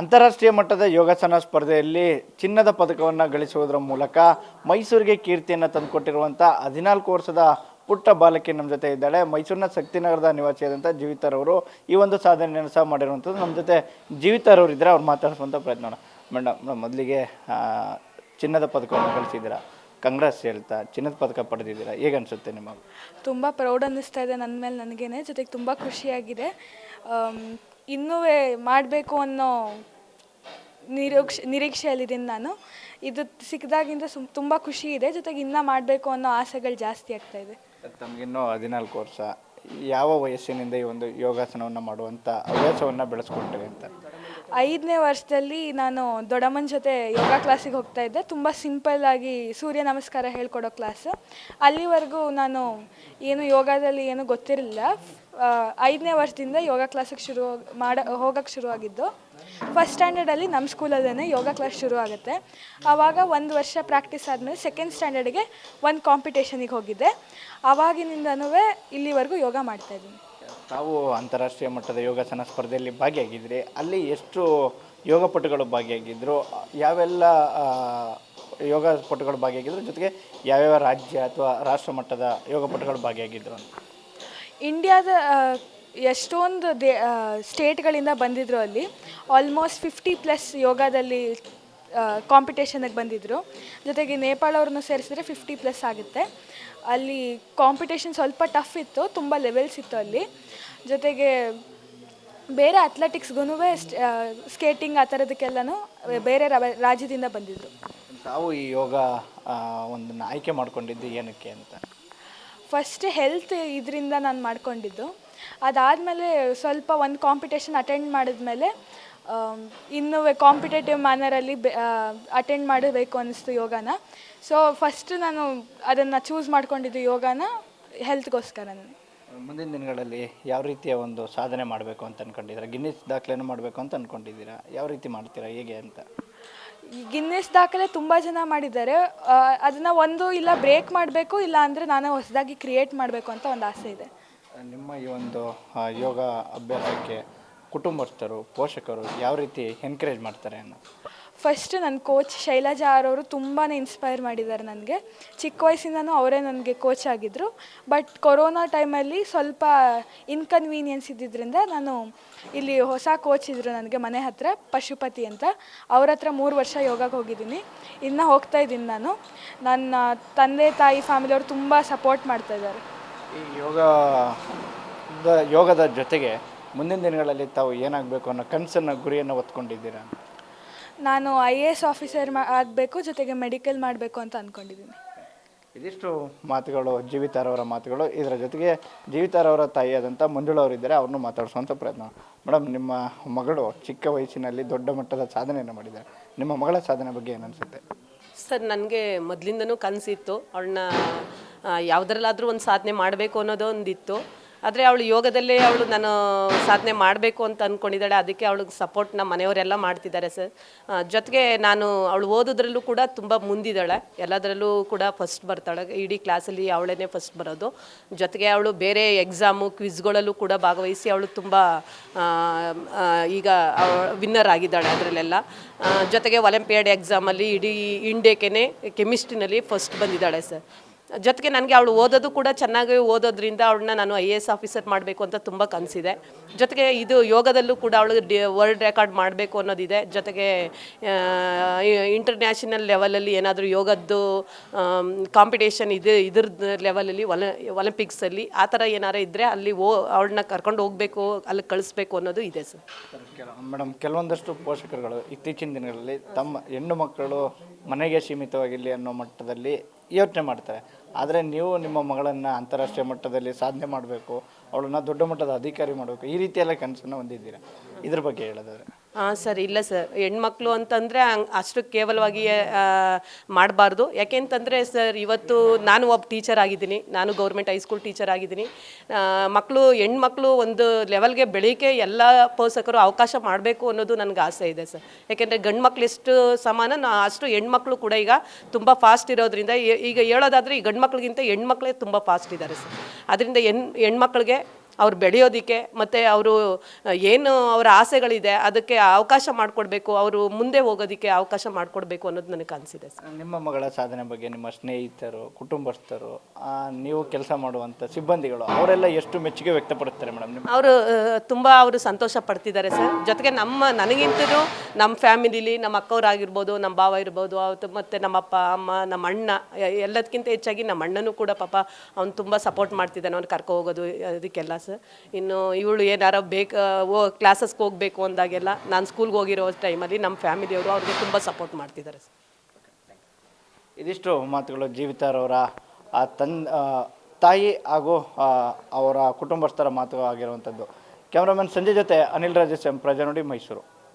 ಅಂತಾರಾಷ್ಟ್ರೀಯ ಮಟ್ಟದ ಯೋಗಾಸನ ಸ್ಪರ್ಧೆಯಲ್ಲಿ ಚಿನ್ನದ ಪದಕವನ್ನು ಗಳಿಸುವುದರ ಮೂಲಕ ಮೈಸೂರಿಗೆ ಕೀರ್ತಿಯನ್ನು ತಂದುಕೊಟ್ಟಿರುವಂಥ ಹದಿನಾಲ್ಕು ವರ್ಷದ ಪುಟ್ಟ ಬಾಲಕಿ ನಮ್ಮ ಜೊತೆ ಇದ್ದಾಳೆ. ಮೈಸೂರಿನ ಶಕ್ತಿನಗರದ ನಿವಾಸಿಯಾದಂಥ ಜೀವಿತರವರು ಈ ಒಂದು ಸಾಧನೆಯನ್ನು ಸಹ ಮಾಡಿರುವಂಥದ್ದು ನಮ್ಮ ಜೊತೆ ಜೀವಿತರವರು ಇದ್ದರೆ ಅವ್ರು ಮಾತಾಡಿಸುವಂಥ ಪ್ರಯತ್ನ. ಮೇಡಮ್ ಮೊದಲಿಗೆ ಚಿನ್ನದ ಪದಕವನ್ನು ಗಳಿಸಿದ್ದೀರಾ? ಕಂಗ್ರೆಸ್ ಹೇಳ್ತಾ, ಚಿನ್ನದ ಪದಕ ಪಡೆದಿದ್ದೀರಾ? ಹೇಗೆ ಅನಿಸುತ್ತೆ ನಿಮಗೆ? ತುಂಬ ಪ್ರೌಡ್ ಅನ್ನಿಸ್ತಾ ಇದೆ ನನ್ನ ಮೇಲೆ, ನನಗೇನೆ. ಜೊತೆಗೆ ತುಂಬ ಖುಷಿಯಾಗಿದೆ. ಇನ್ನೂ ಮಾಡಬೇಕು ಅನ್ನೋ ನಿರೀಕ್ಷೆ, ನಿರೀಕ್ಷೆಯಲ್ಲಿದ್ದೀನಿ ನಾನು. ಇದು ಸಿಕ್ಕಿದಾಗಿಂದ ಸುಮ್, ತುಂಬ ಖುಷಿ ಇದೆ. ಜೊತೆಗೆ ಇನ್ನೂ ಮಾಡಬೇಕು ಅನ್ನೋ ಆಸೆಗಳು ಜಾಸ್ತಿ ಆಗ್ತಾ ಇದೆ. ತಮಗಿನ್ನೂ ಹದಿನಾಲ್ಕು ವರ್ಷ. ಯಾವ ವಯಸ್ಸಿನಿಂದ ಈ ಒಂದು ಯೋಗಾಸನವನ್ನು ಮಾಡುವಂಥ ಹವ್ಯಾಸವನ್ನು ಬೆಳೆಸ್ಕೊಂಡ್ರಿ ಅಂತ? ಐದನೇ ವರ್ಷದಲ್ಲಿ ನಾನು ದೊಡ್ಡಮ್ಮನ ಜೊತೆ ಯೋಗ ಕ್ಲಾಸಿಗೆ ಹೋಗ್ತಾ ಇದ್ದೆ. ತುಂಬ ಸಿಂಪಲ್ ಆಗಿ ಸೂರ್ಯ ನಮಸ್ಕಾರ ಹೇಳ್ಕೊಡೋ ಕ್ಲಾಸ್ ಅಲ್ಲಿವರೆಗೂ ನಾನು ಏನು ಯೋಗದಲ್ಲಿ ಏನು ಗೊತ್ತಿರಲಿಲ್ಲ. ಐದನೇ ವರ್ಷದಿಂದ ಯೋಗ ಕ್ಲಾಸಿಗೆ ಶುರು ಮಾಡ ಹೋಗಕ್ಕೆ ಶುರುವಾಗಿದ್ದು. ಫಸ್ಟ್ ಸ್ಟ್ಯಾಂಡರ್ಡಲ್ಲಿ ನಮ್ಮ ಸ್ಕೂಲಲ್ಲೇ ಯೋಗ ಕ್ಲಾಸ್ ಶುರು ಆಗುತ್ತೆ. ಆವಾಗ ಒಂದು ವರ್ಷ ಪ್ರಾಕ್ಟೀಸ್ ಆದಮೇಲೆ ಸೆಕೆಂಡ್ ಸ್ಟ್ಯಾಂಡರ್ಡ್ಗೆ ಒಂದು ಕಾಂಪಿಟೇಷನಿಗೆ ಹೋಗಿದ್ದೆ. ಆವಾಗಿನಿಂದನೂ ಇಲ್ಲಿವರೆಗೂ ಯೋಗ ಮಾಡ್ತಾಯಿದ್ದೀನಿ ತಾವು ಅಂತಾರಾಷ್ಟ್ರೀಯ ಮಟ್ಟದ ಯೋಗಾಸನ ಸ್ಪರ್ಧೆಯಲ್ಲಿ ಭಾಗಿಯಾಗಿದ್ರಿ, ಅಲ್ಲಿ ಎಷ್ಟು ಯೋಗಪಟುಗಳು ಭಾಗಿಯಾಗಿದ್ದರು ಯಾವೆಲ್ಲ ಯೋಗ ಪಟುಗಳು ಭಾಗಿಯಾಗಿದ್ದರು ಜೊತೆಗೆ ಯಾವ್ಯಾವ ರಾಜ್ಯ ಅಥವಾ ರಾಷ್ಟ್ರ ಮಟ್ಟದ ಯೋಗಪಟುಗಳು ಭಾಗಿಯಾಗಿದ್ದರು ಅಂತ? ಇಂಡಿಯಾದ ಎಷ್ಟೊಂದು ದೇ ಸ್ಟೇಟ್ಗಳಿಂದ ಬಂದಿದ್ರು ಅಲ್ಲಿ, ಆಲ್ಮೋಸ್ಟ್ ಫಿಫ್ಟಿ ಪ್ಲಸ್ ಯೋಗದಲ್ಲಿ ಕಾಂಪಿಟೇಷನಿಗೆ ಬಂದಿದ್ದರು ಜೊತೆಗೆ ನೇಪಾಳ ಅವ್ರನ್ನ ಸೇರಿಸಿದ್ರೆ ಫಿಫ್ಟಿ ಪ್ಲಸ್ ಆಗುತ್ತೆ. ಅಲ್ಲಿ ಕಾಂಪಿಟೇಷನ್ ಸ್ವಲ್ಪ ಟಫ್ ಇತ್ತು ತುಂಬ ಲೆವೆಲ್ಸ್ ಇತ್ತು ಅಲ್ಲಿ. ಜೊತೆಗೆ ಬೇರೆ ಅಥ್ಲೆಟಿಕ್ಸ್ಗೂ ಸ್ಕೇಟಿಂಗ್ ಆ ಥರದಕ್ಕೆಲ್ಲನೂ ಬೇರೆ ರಾಜ್ಯದಿಂದ ಬಂದಿದ್ದರು ತಾವು ಈ ಯೋಗ ಒಂದನ್ನು ಒಂದನ್ನ ಆಯ್ಕೆ ಮಾಡ್ಕೊಂಡಿದ್ದು ಏನಕ್ಕೆ ಅಂತ? ಫಸ್ಟ್ ಹೆಲ್ತ್ ಇದರಿಂದ ನಾನು ಮಾಡ್ಕೊಂಡಿದ್ದು. ಅದಾದಮೇಲೆ ಸ್ವಲ್ಪ ಒಂದು ಕಾಂಪಿಟೇಷನ್ ಅಟೆಂಡ್ ಮಾಡಿದ್ಮೇಲೆ ಆಮ್, ಇನ್ನೂ ಕಾಂಪಿಟೇಟಿವ್ ಮ್ಯಾನರಲ್ಲಿ ಅಟೆಂಡ್ ಮಾಡಬೇಕು ಅನ್ನಿಸ್ತು ಯೋಗನ. ಸೊ ಫಸ್ಟ್ ನಾನು ಅದನ್ನು ಚೂಸ್ ಮಾಡ್ಕೊಂಡಿದ್ದು ಯೋಗನ ಹೆಲ್ತ್ಗೋಸ್ಕರನೇ ಮುಂದಿನ ದಿನಗಳಲ್ಲಿ ಯಾವ ರೀತಿಯ ಒಂದು ಸಾಧನೆ ಮಾಡಬೇಕು ಅಂತ ಅನ್ಕೊಂಡಿದ್ದೀರಾ? ಗಿನ್ನಿಸ್ ದಾಖಲೆಯನ್ನು ಮಾಡಬೇಕು ಅಂತ ಅನ್ಕೊಂಡಿದ್ದೀರಾ? ಯಾವ ರೀತಿ ಮಾಡ್ತೀರಾ? ಹೇಗೆ ಅಂತ? ಗಿನ್ನಿಸ್ ದಾಖಲೆ ತುಂಬ ಜನ ಮಾಡಿದ್ದಾರೆ. ಅದನ್ನು ಒಂದು ಇಲ್ಲ ಬ್ರೇಕ್ ಮಾಡಬೇಕು ಇಲ್ಲ ಅಂದರೆ ನಾನು ಹೊಸದಾಗಿ ಕ್ರಿಯೇಟ್ ಮಾಡಬೇಕು ಅಂತ ಒಂದು ಆಸೆ ಇದೆ. ನಿಮ್ಮ ಈ ಒಂದು ಯೋಗ ಅಭ್ಯಾಸಕ್ಕೆ ಕುಟುಂಬಸ್ಥರು, ಪೋಷಕರು ಯಾವ ರೀತಿ ಎನ್ಕರೇಜ್ ಮಾಡ್ತಾರೆ ಅನ್ನೋ ಫಸ್ಟ್ ನನ್ನ ಕೋಚ್ ಶೈಲಜಾ ಅವರು ತುಂಬಾ ಇನ್ಸ್ಪೈರ್ ಮಾಡಿದ್ದಾರೆ ನನಗೆ. ಚಿಕ್ಕ ವಯಸ್ಸಿಂದನೂ ಅವರೇ ನನಗೆ ಕೋಚ್ ಆಗಿದ್ದರು ಬಟ್ ಕೊರೋನಾ ಟೈಮಲ್ಲಿ ಸ್ವಲ್ಪ ಇನ್ಕನ್ವೀನಿಯನ್ಸ್ ಇದ್ದಿದ್ದರಿಂದ ನಾನು ಇಲ್ಲಿ ಹೊಸ ಕೋಚ್ ಇದ್ದರು ನನಗೆ ಮನೆ ಹತ್ರ, ಪಶುಪತಿ ಅಂತ. ಅವ್ರ ಹತ್ರ ಮೂರು ವರ್ಷ ಯೋಗಕ್ಕೆ ಹೋಗಿದ್ದೀನಿ. ಇನ್ನು ಹೋಗ್ತಾ ಇದ್ದೀನಿ ನಾನು. ನನ್ನ ತಂದೆ ತಾಯಿ ಫ್ಯಾಮಿಲಿಯವರು ತುಂಬ ಸಪೋರ್ಟ್ ಮಾಡ್ತಾ ಇದ್ದಾರೆ. ಈ ಯೋಗ ಯೋಗದ ಜೊತೆಗೆ ಮುಂದಿನ ದಿನಗಳಲ್ಲಿ ತಾವು ಏನಾಗಬೇಕು ಅನ್ನೋ ಕನಸನ್ನು ಗುರಿಯನ್ನು ಹೊತ್ಕೊಂಡಿದ್ದೀರಾ? ನಾನು ಐ ಎ ಎಸ್ ಆಫೀಸರ್ ಮಾ ಆಗಬೇಕು ಜೊತೆಗೆ ಮೆಡಿಕಲ್ ಮಾಡಬೇಕು ಅಂತ ಅಂದ್ಕೊಂಡಿದ್ದೀನಿ ಇದಿಷ್ಟು ಮಾತುಗಳು ಜೀವಿತಾರವರ ಮಾತುಗಳು. ಇದರ ಜೊತೆಗೆ ಜೀವಿತಾರವರ ತಾಯಿಯಾದಂಥ ಮಂಜುಳವರು ಇದ್ದಾರೆ ಅವ್ರನ್ನೂ ಮಾತಾಡಿಸುವಂಥ ಪ್ರಯತ್ನ. ಮೇಡಮ್ ನಿಮ್ಮ ಮಗಳು ಚಿಕ್ಕ ವಯಸ್ಸಿನಲ್ಲಿ ದೊಡ್ಡ ಮಟ್ಟದ ಸಾಧನೆಯನ್ನು ಮಾಡಿದ್ದಾರೆ. ನಿಮ್ಮ ಮಗಳ ಸಾಧನೆ ಬಗ್ಗೆ ಏನನ್ಸುತ್ತೆ ಸರ್ ನನಗೆ ಮೊದಲಿಂದನೂ ಕನಸಿತ್ತು. ಅವಳನ್ನ ಯಾವುದರಲ್ಲಾದರೂ ಒಂದು ಸಾಧನೆ ಮಾಡಬೇಕು ಅನ್ನೋದು ಒಂದಿತ್ತು. ಆದರೆ ಅವಳು ಯೋಗದಲ್ಲೇ ಅವಳು ನಾನು ಸಾಧನೆ ಮಾಡಬೇಕು ಅಂತ ಅಂದ್ಕೊಂಡಿದ್ದಾಳೆ ಅದಕ್ಕೆ ಅವಳಿಗೆ ಸಪೋರ್ಟ್ ನಮ್ಮ ಮನೆಯವರೆಲ್ಲ ಮಾಡ್ತಿದ್ದಾರೆ ಸರ್. ಜೊತೆಗೆ ನಾನು ಅವಳು ಓದೋದ್ರಲ್ಲೂ ಕೂಡ ತುಂಬ ಮುಂದಿದ್ದಾಳೆ. ಎಲ್ಲದರಲ್ಲೂ ಕೂಡ ಫಸ್ಟ್ ಬರ್ತಾಳೆ. ಇಡೀ ಕ್ಲಾಸಲ್ಲಿ ಅವಳೇ ಫಸ್ಟ್ ಬರೋದು. ಜೊತೆಗೆ ಅವಳು ಬೇರೆ ಎಕ್ಸಾಮು ಕ್ವಿಜ್ಗಳಲ್ಲೂ ಕೂಡ ಭಾಗವಹಿಸಿ ಅವಳು ತುಂಬ ಈಗ ವಿನ್ನರ್ ಆಗಿದ್ದಾಳೆ ಅದರಲ್ಲೆಲ್ಲ. ಜೊತೆಗೆ ಒಲಿಂಪಿಯಾಡ್ ಎಕ್ಸಾಮಲ್ಲಿ ಇಡೀ ಇಂಡಿಯಾಕೆನೆ ಕೆಮಿಸ್ಟ್ರಿನಲ್ಲಿ ಫಸ್ಟ್ ಬಂದಿದ್ದಾಳೆ ಸರ್. ಜೊತೆಗೆ ನನಗೆ ಅವಳು ಓದೋದು ಕೂಡ ಚೆನ್ನಾಗಿ ಓದೋದ್ರಿಂದ ಅವಳನ್ನ ನಾನು ಐ ಎ ಎಸ್ ಆಫೀಸರ್ ಮಾಡಬೇಕು ಅಂತ ತುಂಬ ಕನಸಿದೆ. ಜೊತೆಗೆ ಇದು ಯೋಗದಲ್ಲೂ ಕೂಡ ಅವಳು ಡಿ, ವರ್ಲ್ಡ್ ರೆಕಾರ್ಡ್ ಮಾಡಬೇಕು ಅನ್ನೋದಿದೆ. ಜೊತೆಗೆ ಇಂಟರ್ನ್ಯಾಷನಲ್ ಲೆವೆಲಲ್ಲಿ ಏನಾದರೂ ಯೋಗದ್ದು ಕಾಂಪಿಟೇಷನ್ ಇದು, ಇದ್ರದ್ದು ಲೆವೆಲಲ್ಲಿ, ಒಲ, ಒಲಿಂಪಿಕ್ಸಲ್ಲಿ ಆ ಥರ ಏನಾರು ಇದ್ದರೆ ಅಲ್ಲಿ ಓ, ಅವಳನ್ನ ಕರ್ಕೊಂಡು ಹೋಗಬೇಕು ಅಲ್ಲಿ ಕಳಿಸ್ಬೇಕು ಅನ್ನೋದು ಇದೆ ಸರ್. ಮೇಡಮ್, ಕೆಲವೊಂದಷ್ಟು ಪೋಷಕರುಗಳು ಇತ್ತೀಚಿನ ದಿನಗಳಲ್ಲಿ ತಮ್ಮ ಹೆಣ್ಣು ಮಕ್ಕಳು ಮನೆಗೆ ಸೀಮಿತವಾಗಿರಲಿ ಅನ್ನೋ ಮಟ್ಟದಲ್ಲಿ ಯೋಚನೆ ಮಾಡ್ತಾರೆ. ಆದರೆ ನೀವು ನಿಮ್ಮ ಮಗಳನ್ನು ಅಂತಾರಾಷ್ಟ್ರೀಯ ಮಟ್ಟದಲ್ಲಿ ಸಾಧನೆ ಮಾಡಬೇಕು, ಅವಳನ್ನು ದೊಡ್ಡ ಮಟ್ಟದ ಅಧಿಕಾರಿ ಮಾಡಬೇಕು, ಈ ರೀತಿಯೆಲ್ಲ ಕನಸನ್ನು ಹೊಂದಿದ್ದೀರಾ? ಇದ್ರ ಬಗ್ಗೆ ಹೇಳೋದಾದ್ರೆ. ಹಾಂ ಸರ್, ಇಲ್ಲ ಸರ್. ಹೆಣ್ಮಕ್ಳು ಅಂತಂದರೆ ಅಷ್ಟು ಕೇವಲವಾಗಿ ಮಾಡಬಾರ್ದು. ಯಾಕೆಂತಂದರೆ ಸರ್, ಇವತ್ತು ನಾನು ಒಬ್ಬ ಟೀಚರ್ ಆಗಿದ್ದೀನಿ. ನಾನು ಗೌರ್ಮೆಂಟ್ ಹೈಸ್ಕೂಲ್ ಟೀಚರ್ ಆಗಿದ್ದೀನಿ. ಮಕ್ಕಳು ಹೆಣ್ಮಕ್ಳು ಒಂದು ಲೆವೆಲ್ಗೆ ಬೆಳೀಕೆ ಎಲ್ಲ ಪೋಷಕರು ಅವಕಾಶ ಮಾಡಬೇಕು ಅನ್ನೋದು ನನಗೆ ಆಸೆ ಇದೆ ಸರ್. ಯಾಕೆಂದರೆ ಗಂಡು ಮಕ್ಳು ಎಷ್ಟು ಸಮಾನ ಅಷ್ಟು ಹೆಣ್ಮಕ್ಳು ಕೂಡ ಈಗ ತುಂಬ ಫಾಸ್ಟ್ ಇರೋದ್ರಿಂದ ಈಗ ಹೇಳೋದಾದರೆ ಈ ಗಂಡು ಮಕ್ಳಿಗಿಂತ ಹೆಣ್ಮಕ್ಳೇ ತುಂಬ ಫಾಸ್ಟ್ ಇದ್ದಾರೆ ಸರ್. ಅದರಿಂದ ಹೆಣ್, ಹೆಣ್ಮಕ್ಳಿಗೆ ಅವ್ರು ಬೆಳೆಯೋದಕ್ಕೆ ಮತ್ತು ಅವರು ಏನು ಅವರ ಆಸೆಗಳಿದೆ ಅದಕ್ಕೆ ಅವಕಾಶ ಮಾಡಿಕೊಡ್ಬೇಕು ಅವರು ಮುಂದೆ ಹೋಗೋದಕ್ಕೆ ಅವಕಾಶ ಮಾಡಿಕೊಡ್ಬೇಕು ಅನ್ನೋದು ನನಗೆ ಅನಿಸಿದೆ ಸರ್. ನಿಮ್ಮ ಮಗಳ ಸಾಧನೆ ಬಗ್ಗೆ ನಿಮ್ಮ ಸ್ನೇಹಿತರು ಕುಟುಂಬಸ್ಥರು ಆ, ನೀವು ಕೆಲಸ ಮಾಡುವಂಥ ಸಿಬ್ಬಂದಿಗಳು ಅವರೆಲ್ಲ ಎಷ್ಟು ಮೆಚ್ಚುಗೆ ವ್ಯಕ್ತಪಡಿಸ್ತಾರೆ ಮೇಡಮ್ ನಿಮ್ಮ ಅವರು ತುಂಬ ಅವರು ಸಂತೋಷ ಪಡ್ತಿದ್ದಾರೆ ಸರ್. ಜೊತೆಗೆ ನಮ್ಮ ನನಗಿಂತಲೂ ನಮ್ಮ ಫ್ಯಾಮಿಲಿಲಿ ನಮ್ಮ ಅಕ್ಕವರಾಗಿರ್ಬೋದು ನಮ್ಮ ಭಾವ ಇರ್ಬೋದು ಅವತ್ತು ಮತ್ತು ನಮ್ಮ ಅಪ್ಪ ಅಮ್ಮ ನಮ್ಮ ಅಣ್ಣ ಎ- ಎಲ್ಲದಕ್ಕಿಂತ ಹೆಚ್ಚಾಗಿ ನಮ್ಮ ಅಣ್ಣನೂ ಕೂಡ ಪಾಪ ಅವ್ನು ತುಂಬ ಸಪೋರ್ಟ್ ಮಾಡ್ತಿದ್ದಾನೆ ಅವ್ನು ಕರ್ಕೊ ಹೋಗೋದು ಅದಕ್ಕೆಲ್ಲ. ಸರ್ ಇನ್ನು ಇವಳು ಏನಾರ ಬೇಕು, ಓ ಕ್ಲಾಸಸ್ಗೆ ಹೋಗಬೇಕು ಅಂದಾಗೆಲ್ಲ ನಾನು ಸ್ಕೂಲ್ಗೆ ಹೋಗಿರೋ ಟೈಮಲ್ಲಿ ನಮ್ಮ ಫ್ಯಾಮಿಲಿಯವರು ಅವ್ರಿಗೆ ತುಂಬ ಸಪೋರ್ಟ್ ಮಾಡ್ತಿದ್ದಾರೆ ಸರ್ ಇದಿಷ್ಟು ಮಾತುಗಳು ಜೀವಿತಾರವರ ತನ್ ತಾಯಿ ಹಾಗೂ ಅವರ ಕುಟುಂಬಸ್ಥರ ಮಾತು ಆಗಿರುವಂಥದ್ದು ಕ್ಯಾಮ್ರಾಮನ್ ಸಂಜೆ ಜೊತೆ ಅನಿಲ್ ರಾಜೇಶ್ ಎಂ ಪ್ರಜಾನುಡಿ ಮೈಸೂರು.